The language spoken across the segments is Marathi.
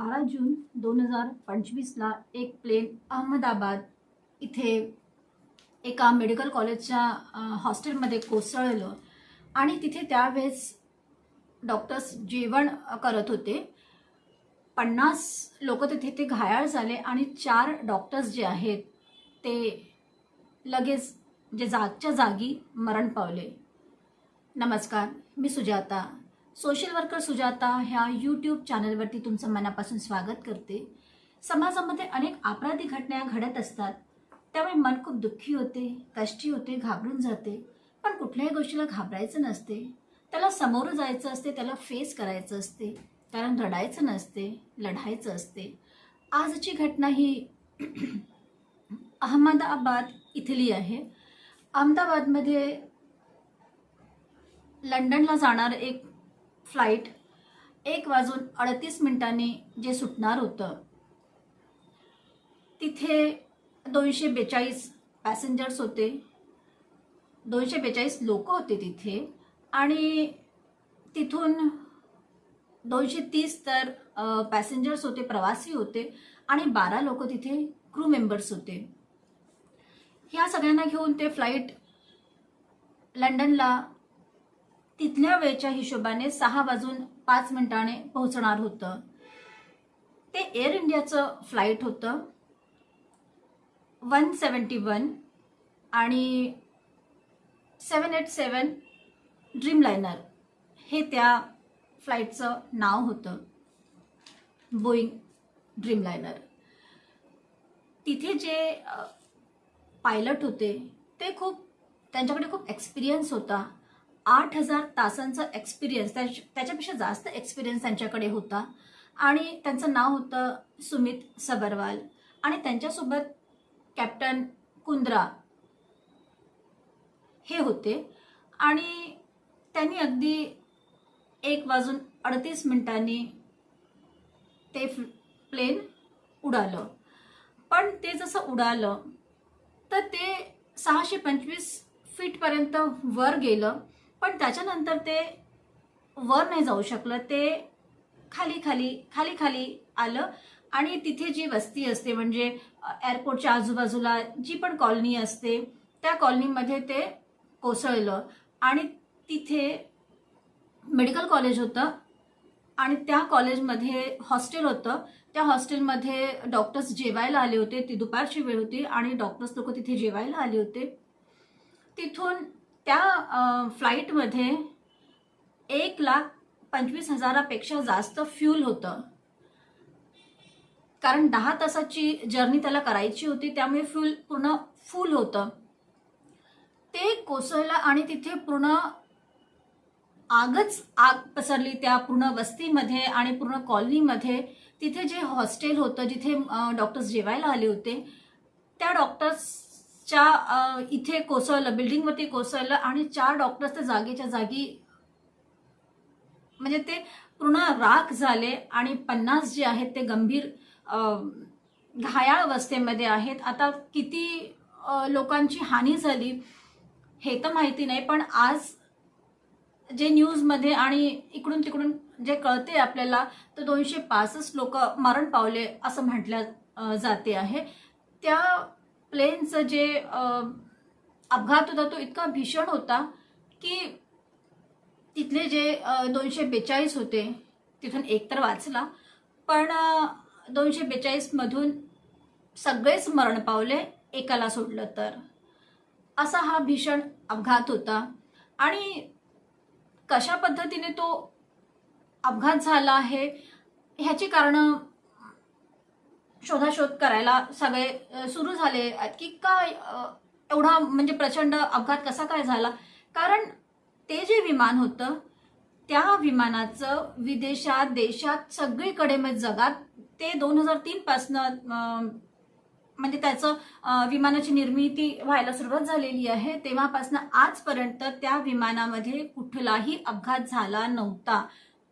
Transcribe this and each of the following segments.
बारा जून दोन हजार पंचवीसला एक प्लेन अहमदाबाद इथे एका मेडिकल कॉलेजच्या हॉस्टेलमध्ये कोसळलं आणि तिथे त्यावेळेस डॉक्टर्स जेवण करत होते. पन्नास लोक तिथे ते घायाळ झाले आणि चार डॉक्टर्स जे आहेत ते लगेच जे जागच्या जागी मरण पावले. नमस्कार मी सुजाता. सोशल वर्कर सुजाता ह्या यूट्यूब चॅनलवरती तुमचं मनापासून स्वागत करते. समाजामध्ये अनेक अपराधी घटना घडत असतात. त्यामुळे मन खूप दुःखी होते कष्टी होते घाबरून जाते. पण कुठल्याही गोष्टीला घाबरायचं नसते. त्याला समोर जायचं असते त्याला फेस करायचं असते. कारण रडायचं नसते लढायचं असते. आजची घटना ही अहमदाबाद इथली आहे. अहमदाबादमध्ये लंडनला जाणार एक फ्लाईट एक वाजून अडतीस मिनिटांनी जे सुटणार होतं. तिथे दोनशे बेचाळीस पॅसेंजर्स होते. दोनशे बेचाळीस लोक होते तिथे. आणि तिथून दोनशे तीस तर पॅसेंजर्स होते प्रवासी होते आणि बारा लोक तिथे क्रू मेंबर्स होते. ह्या सगळ्यांना घेऊन ते फ्लाईट लंडनला तिथल्या वेळच्या हिशोबाने सहा वाजून पाच मिनिटाने पोहोचणार होतं. ते एअर इंडियाचं फ्लाईट होतं. वन सेवन्टी वन आणि सेवन एट सेवन ड्रीमलायनर हे त्या फ्लाईटचं नाव होतं. बोईंग ड्रीमलायनर तिथे जे पायलट होते ते खूप त्यांच्याकडे खूप एक्सपिरियन्स होता. आठ हजार तासांचा एक्सपिरियन्स त्याच्यापेक्षा जास्त एक्सपिरियन्स त्यांच्याकडे होता. आणि त्यांचं नाव होतं सुमित सबरवाल. आणि त्यांच्यासोबत कॅप्टन कुंद्रा हे होते. आणि त्यांनी अगदी एक वाजून अडतीस मिनिटांनी ते प्लेन उडालं. पण ते जसं उडालं तर ते सहाशे पंचवीस फीटपर्यंत वर गेलं. पण त्याच्यानंतर ते वर नाही जाऊ शकलं. ते खाली खाली खाली खाली आलं. आणि तिथे जी वस्ती असते म्हणजे एअरपोर्टच्या आजूबाजूला जी पण कॉलनी असते त्या कॉलनीमध्ये ते कोसळलं. आणि तिथे मेडिकल कॉलेज होतं. आणि त्या कॉलेजमध्ये हॉस्टेल होतं. त्या हॉस्टेलमध्ये डॉक्टर्स जेवायला आले होते. ती दुपारची वेळ होती आणि डॉक्टर्स लोक तिथे जेवायला आले होते. तिथून त्या फ्लाईटमध्ये एक लाख पंचवीस हजारापेक्षा जास्त फ्यूल होतं. कारण दहा तासाची जर्नी त्याला करायची होती त्यामुळे फ्यूल पूर्ण फुल होतं. ते कोसळलं आणि तिथे पूर्ण आगच आग पसरली त्या पूर्ण वस्तीमध्ये आणि पूर्ण कॉलनीमध्ये तिथे जे हॉस्टेल होतं जिथे डॉक्टर्स जेवायला आले होते त्या डॉक्टर्स च्या इथे कोसळलं बिल्डिंगवरती कोसळलं आणि चार डॉक्टर्स त्या जागेच्या जागी म्हणजे ते पूर्ण राख झाले आणि पन्नास जे आहेत ते गंभीर घायाळ अवस्थेमध्ये आहेत. आता किती लोकांची हानी झाली हे तर माहिती नाही पण आज जे न्यूजमध्ये आणि इकडून तिकडून जे कळते आपल्याला तर दोनशे पासष्ट लोक मरण पावले असं म्हटलं जाते आहे. त्या प्लेनचं जे अपघात होता तो इतका भीषण होता की तिथले जे दोनशे बेचाळीस होते तिथून एक तर वाचला. पण दोनशे बेचाळीसमधून सगळेच मरण पावले एकाला सोडलं तर. असा हा भीषण अपघात होता. आणि कशा पद्धतीने तो अपघात झाला आहे ह्याची कारणं शोधाशोध करायला सगळे सुरू झाले की का एवढा म्हणजे प्रचंड अपघात कसा काय झाला? कारण ते जे विमान होतं त्या विमानाचं विदेशात देशात सगळीकडे म्हणजे जगात ते दोन हजार तीन पासनं म्हणजे त्याचं विमानाची निर्मिती व्हायला सुरुवात झालेली आहे. तेव्हापासून आजपर्यंत त्या विमानामध्ये कुठलाही अपघात झाला नव्हता.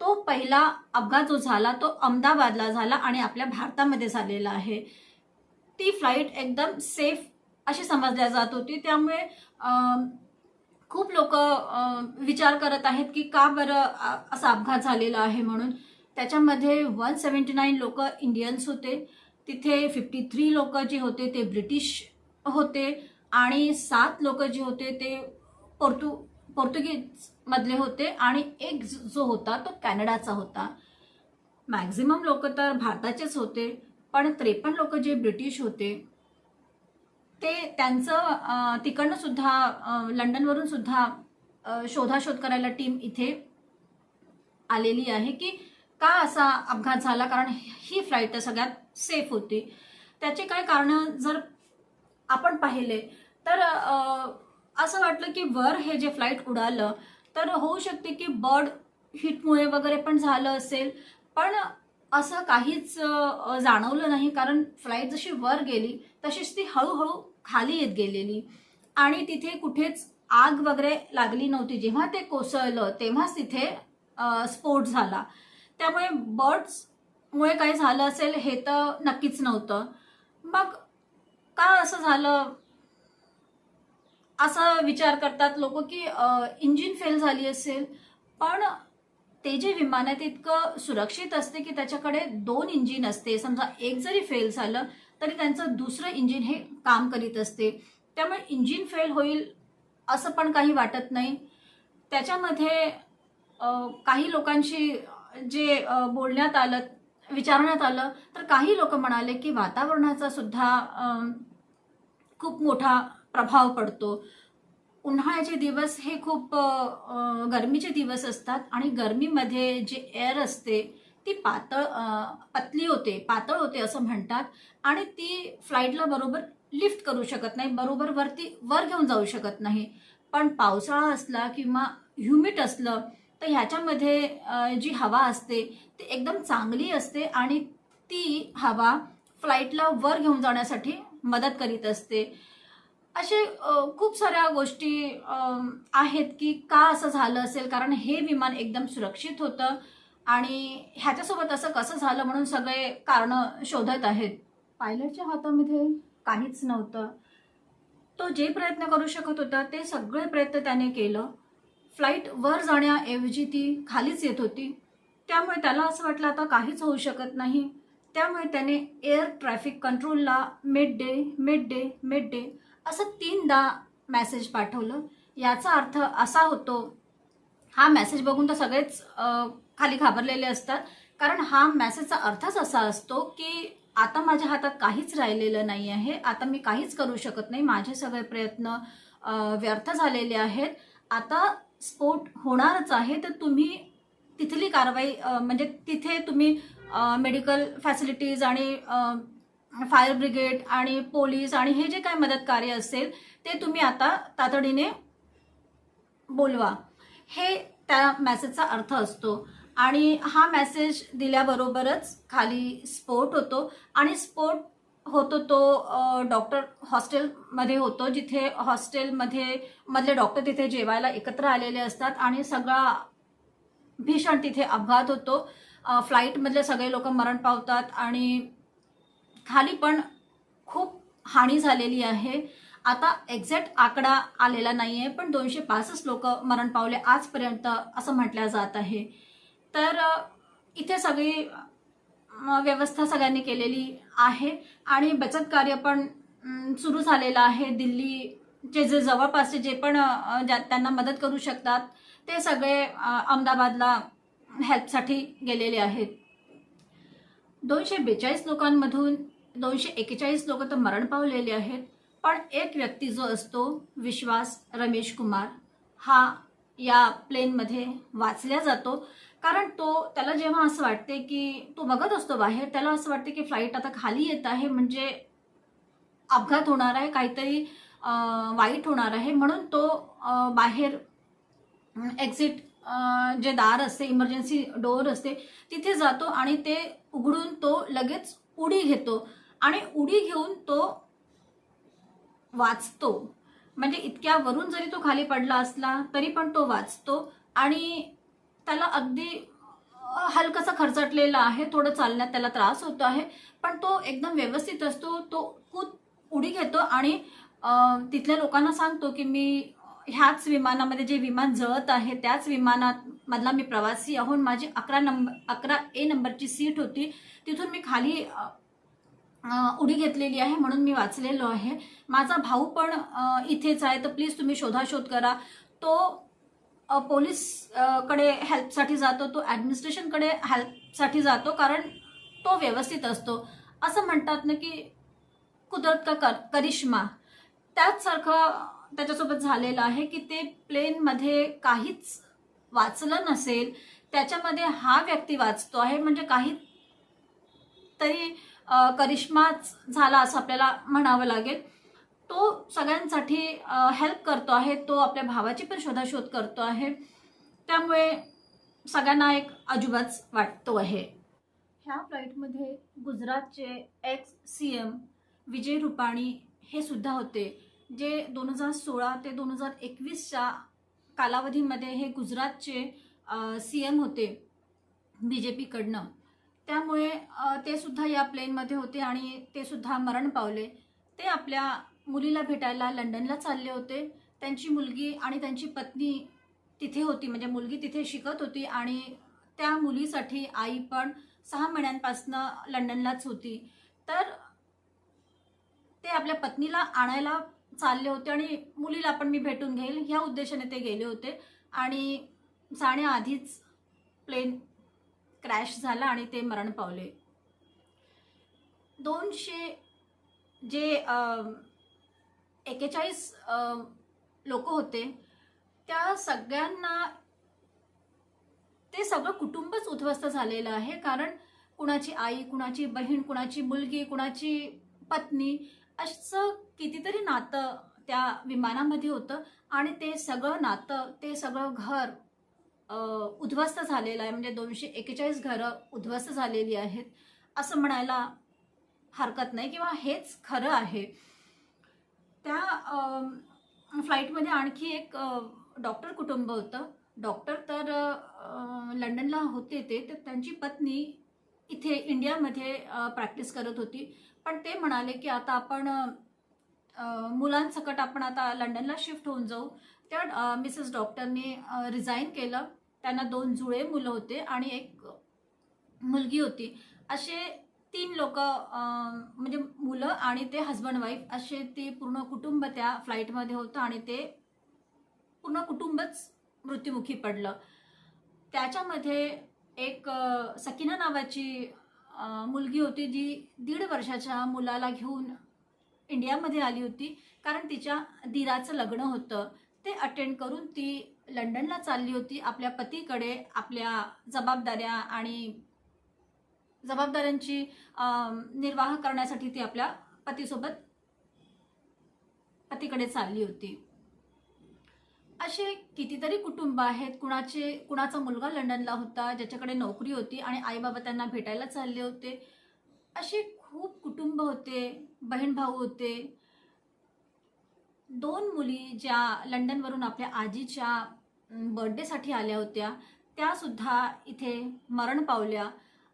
तो पहिला अपघात जो झाला तो अहमदाबादला झाला आणि आपल्या भारतामध्ये झालेला आहे. ती फ्लाईट एकदम सेफ अशी समजल्या जात होती. त्यामुळे खूप लोक विचार करत आहेत की का बरं असा अपघात झालेला आहे म्हणून. त्याच्यामध्ये वन सेवन्टी नाईन लोक इंडियन्स होते. तिथे फिफ्टी थ्री लोक जे होते ते ब्रिटिश होते आणि सात लोक जे होते ते पोर्तु पोर्तुगीजमधले होते आणि एक जो होता तो कॅनडाचा होता. मॅक्झिमम लोक तर भारताचेच होते पण त्रेपन्न लोक जे ब्रिटिश होते ते त्यांचं तिकडनं सुद्धा लंडनवरून सुद्धा शोधाशोध करायला टीम इथे आलेली आहे की का असा अपघात झाला कारण ही फ्लाईट तर सगळ्यात सेफ होती. त्याचे काय कारण जर आपण पाहिले तर असं वाटलं की वर हे जे फ्लाईट उडालं तर होऊ शकते की बर्ड हिटमुळे वगैरे पण झालं असेल. पण असं काहीच जाणवलं नाही कारण फ्लाईट जशी वर गेली तशीच ती हळूहळू खाली येत गेलेली. आणि तिथे कुठेच आग वगैरे लागली नव्हती. जेव्हा ते कोसळलं तेव्हाच तिथे स्फोट झाला. त्यामुळे बर्ड्समुळे काय झालं असेल हे तर नक्कीच नव्हतं. मग का असं झालं? असा विचार करतात लोक की इंजिन फेल झाली असेल पण ते जे विमान आहे ते इतकं सुरक्षित असते की त्याच्याकडे दोन इंजिन असते समजा एक जरी फेल झालं तरी त्यांचं दुसरं इंजिन हे काम करीत असते. त्यामुळे इंजिन फेल होईल असं पण काही वाटत नाही. त्याच्यामध्ये काही लोकांशी जे बोलण्यात आलं विचारण्यात आलं तर काही लोक म्हणाले की वातावरणाचा सुद्धा खूप मोठा प्रभाव पडतो. उन्हाळ्याचे दिवस हे खूप गरमीचे दिवस असतात आणि गरमीमध्ये जे एअर असते ती पातळ पतली होते पातळ होते असं म्हणतात आणि ती फ्लाईटला बरोबर लिफ्ट करू शकत नाही बरोबर वरती वर घेऊन जाऊ शकत नाही. पण पावसाळा असला किंवा ह्युमिड असलं तर ह्याच्यामध्ये जी हवा असते ती एकदम चांगली असते आणि ती हवा फ्लाईटला वर घेऊन जाण्यासाठी मदत करीत असते. असे खूप साऱ्या गोष्टी आहेत की का असं झालं असेल? कारण हे विमान एकदम सुरक्षित होतं आणि ह्याच्यासोबत असं कसं झालं म्हणून सगळे कारणं शोधत आहेत. पायलटच्या हातामध्ये काहीच नव्हतं. तो जे प्रयत्न करू शकत होता ते सगळे प्रयत्न त्याने केलं. फ्लाईट वर जाण्याऐवजी ती खालीच येत होती. त्यामुळे त्याला असं वाटलं आता काहीच होऊ शकत नाही. त्यामुळे त्याने air traffic कंट्रोलला mid day mid day mid day असं तीनदा मेसेज पाठवलं. याचा अर्थ असा होतो हा मेसेज बघून तर सगळेच खाली घाबरलेले असतात. कारण हा मेसेजचा अर्थच असा असतो की आता माझ्या हातात काहीच राहिलेलं नाही आहे आता मी काहीच करू शकत नाही. माझे सगळे प्रयत्न व्यर्थ झालेले आहेत. आता स्फोट होणारच आहे. तर तुम्ही तिथली कारवाई म्हणजे तिथे तुम्ही मेडिकल फॅसिलिटीज आणि फायर ब्रिगेड आणि पोलीस आणि हे जे काय मदत कार्य असेल ते तुम्ही आता तातडीने बोलवा. हे त्या मेसेजचा अर्थ असतो. आणि हा मेसेज दिल्याबरोबरच खाली स्फोट होतो. आणि स्फोट होतो तो डॉक्टर हॉस्टेलमध्ये होतो जिथे हॉस्टेलमध्ये मधले डॉक्टर तिथे जेवायला एकत्र आलेले असतात आणि सगळा भीषण तिथे अपघात होतो. फ्लाईटमधले सगळे लोक मरण पावतात आणि खाली पण खूप हानी झालेली आहे. आता एक्झॅक्ट आकडा आलेला नाही आहे पण दोनशे पासष्ट लोक मरण पावले आजपर्यंत असं म्हटलं जात आहे. तर इथे सगळी व्यवस्था सगळ्यांनी केलेली आहे आणि बचत कार्य पण सुरू झालेलं आहे. दिल्लीचे जे जवळपासचे जे पण ज्या त्यांना मदत करू शकतात ते सगळे अहमदाबादला हेल्पसाठी गेलेले आहेत. दोनशे बेचाळीस लोकांमधून दोनशे एकेचाळीस लोक तर मरण पावलेले आहेत. पण एक व्यक्ती जो असतो विश्वास रमेश कुमार हा या प्लेनमध्ये वाचल्या जातो. कारण तो त्याला जेव्हा असं वाटते की तो बघत असतो बाहेर त्याला असं वाटते की फ्लाईट आता खाली येत आहे म्हणजे अपघात होणार आहे काहीतरी वाईट होणार आहे. म्हणून तो बाहेर एक्झिट जे दार असते इमर्जन्सी डोअर असते तिथे जातो आणि ते उघडून तो लगेच उडी घेतो. आणि उडी घेऊन तो वाचतो. म्हणजे इतक्या वरून जरी तो खाली पडला असला तरी पण तो वाचतो आणि त्याला अगदी हलकसा खरचटलेला आहे. थोडं चालण्यात त्याला त्रास होतो आहे. पण तो एकदम व्यवस्थित असतो. तो कूद उडी घेतो आणि तिथल्या लोकांना सांगतो की मी ह्याच विमानामध्ये जे विमान जळत आहे त्याच विमानात मधला मी प्रवासी ahून माझी अकरा नंबर अकरा ए नंबरची सीट होती. तिथून मी खाली उडी घेतलेली आहे म्हणून मी वाचलेलो आहे. माझा भाऊ पण इथेच आहे तर प्लीज तुम्ही शोधाशोध करा. तो पोलीसकडे हेल्पसाठी जातो तो ॲडमिनिस्ट्रेशनकडे हेल्पसाठी जातो कारण तो व्यवस्थित असतो. असं म्हणतात ना की कुदरत का कर करिश्मा. त्याचसारखं त्याच्यासोबत झालेलं आहे की ते प्लेनमध्ये काहीच वाचलं नसेल त्याच्यामध्ये हा व्यक्ती वाचतो आहे. म्हणजे काही तरी करिश्माच झाला असं आपल्याला म्हणावं लागेल. तो सगळ्यांसाठी हेल्प करतो आहे. तो आपल्या भावाची पण शोधाशोध करतो आहे. त्यामुळे सगळ्यांना एक अजुबाच वाटतो आहे. ह्या फ्लाईटमध्ये गुजरातचे ex C M Vijay Rupani हे सुद्धा होते जे दोन हजार सोळा ते दोन हजार एकवीसच्या कालावधीमध्ये हे गुजरातचे सी एम होते बी जे पीकडनं त्यामुळे ते सुद्धा या प्लेनमध्ये होते आणि ते सुद्धा मरण पावले. ते आपल्या मुलीला भेटायला लंडनला चालले होते. त्यांची मुलगी आणि त्यांची पत्नी तिथे होती म्हणजे मुलगी तिथे शिकत होती आणि त्या मुलीसाठी आई पण सहा महिन्यांपासनं लंडनलाच होती. तर ते आपल्या पत्नीला आणायला चालले होते आणि मुलीला पण मी भेटून घेईल ह्या उद्देशाने ते गेले होते. आणि जाण्याआधीच प्लेन क्रॅश झाला आणि ते मरण पावले. दोनशे जे एकेचाळीस लोक होते त्या सगळ्यांना ते सगळं कुटुंबच उद्ध्वस्त झालेलं आहे. कारण कुणाची आई कुणाची बहीण कुणाची मुलगी कुणाची पत्नी असं कितीतरी नातं त्या विमानामध्ये होतं. आणि ते सगळं नातं ते सगळं घर उद्ध्वस्त झालेलं आहे. म्हणजे दोनशे एकेचाळीस घरं उद्ध्वस्त झालेली आहेत असं म्हणायला हरकत नाही किंवा हेच खरं आहे. त्या फ्लाईटमध्ये आणखी एक डॉक्टर कुटुंब होतं. डॉक्टर तर लंडनला होते ते. तर त्यांची पत्नी इथे इंडियामध्ये प्रॅक्टिस करत होती. पण ते म्हणाले की आता आपण मुलांसकट आपण आता लंडनला शिफ्ट होऊन जाऊ. त्या मिसेस डॉक्टरने रिझाईन केलं. त्यांना दोन जुळे मुलं होते आणि एक मुलगी होती. असे तीन लोक म्हणजे मुलं आणि ते हजबंड वाईफ असे ते पूर्ण कुटुंब त्या फ्लाईटमध्ये होतं आणि ते पूर्ण कुटुंबच मृत्युमुखी पडलं. त्याच्यामध्ये एक सकिना नावाची मुलगी होती जी दीड वर्षाच्या मुलाला घेऊन इंडियामध्ये आली होती. कारण तिच्या दिराचं लग्न होतं. ते अटेंड करून ती लंडनला चालली होती. आपल्या पतीकडे आपल्या जबाबदाऱ्या आणि जबाबदाऱ्यांची निर्वाह करण्यासाठी ती आपल्या पतीसोबत पतीकडे चालली होती. असे कितीतरी कुटुंब आहेत. कुणाचे कुणाचा मुलगा लंडनला होता ज्याच्याकडे नोकरी होती आणि आईबाबा त्यांना भेटायला चालले होते. असे खूप कुटुंब होते बहीण भाऊ होते. दोन मुली ज्या लंडनवरून आपल्या आजीच्या बर्थडेसाठी आल्या होत्या त्यासुद्धा इथे मरण पावल्या.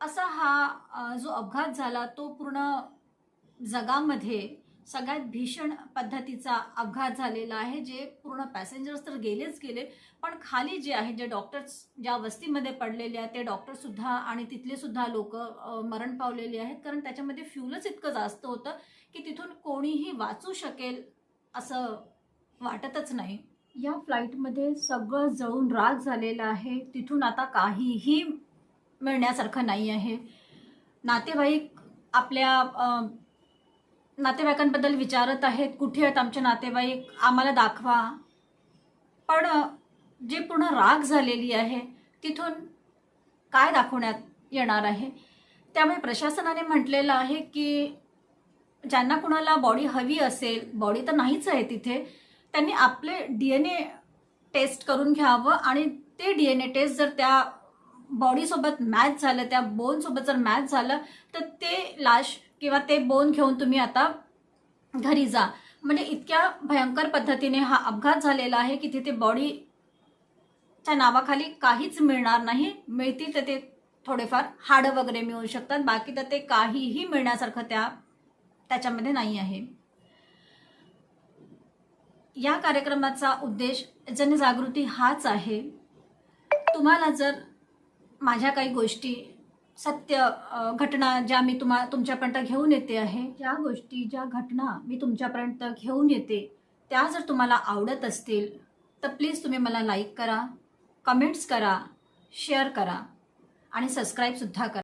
असा हा जो अपघात झाला तो पूर्ण जगामध्ये सगळ्यात भीषण पद्धतीचा अपघात झालेला आहे जे पूर्ण पॅसेंजर्स तर गेलेच गेले पण खाली जे आहे जे डॉक्टर्स ज्या वस्तीमध्ये पडलेले आहेत ते डॉक्टरसुद्धा आणि तिथलेसुद्धा लोक मरण पावलेले आहेत. कारण त्याच्यामध्ये फ्युलच इतकं जास्त होतं की तिथून कोणीही वाचू शकेल असं वाटतच नाही. या फ्लाईटमध्ये सगळं जळून राग झालेलं आहे. तिथून आता काहीही मिळण्यासारखं नाही आहे. नातेवाईक आपल्या नातेवाईकांबद्दल विचारत आहेत कुठे आहेत आमचे नातेवाईक? आम्हाला दाखवा. पण जे पूर्ण राग झालेली आहे तिथून काय दाखवण्यात येणार आहे? त्यामुळे प्रशासनाने म्हटलेलं आहे की ज्यांना कुणाला बॉडी हवी असेल बॉडी तर नाहीच आहे तिथे त्यांनी आपले डी एन ए टेस्ट करून घ्यावं आणि ते डी एन ए टेस्ट जर त्या बॉडीसोबत मॅच झालं त्या बोनसोबत जर मॅच झालं तर ते लाश किंवा ते बोन घेऊन तुम्ही आता घरी जा. म्हणजे इतक्या भयंकर पद्धतीने हा अपघात झालेला आहे की तिथे बॉडीच्या नावाखाली काहीच मिळणार नाही. मिळतील तर ते थोडेफार हाडं वगैरे मिळू शकतात. बाकी तर ते काहीही मिळण्यासारखं त्या त्याच्यामध्ये नाही आहे. या कार्यक्रमाचा उद्देश जनजागृती हाच आहे. तुम्हाला जर माझ्या काही गोष्टी सत्य घटना ज्या मी तुम्हा तुमच्यापर्यंत घेऊन येते आहे ज्या गोष्टी ज्या घटना मी तुमच्यापर्यंत घेऊन येते त्या जर तुम्हाला आवडत असतील तर प्लीज तुम्ही मला लाईक करा कमेंट्स करा शेअर करा आणि सबस्क्राईबसुद्धा करा.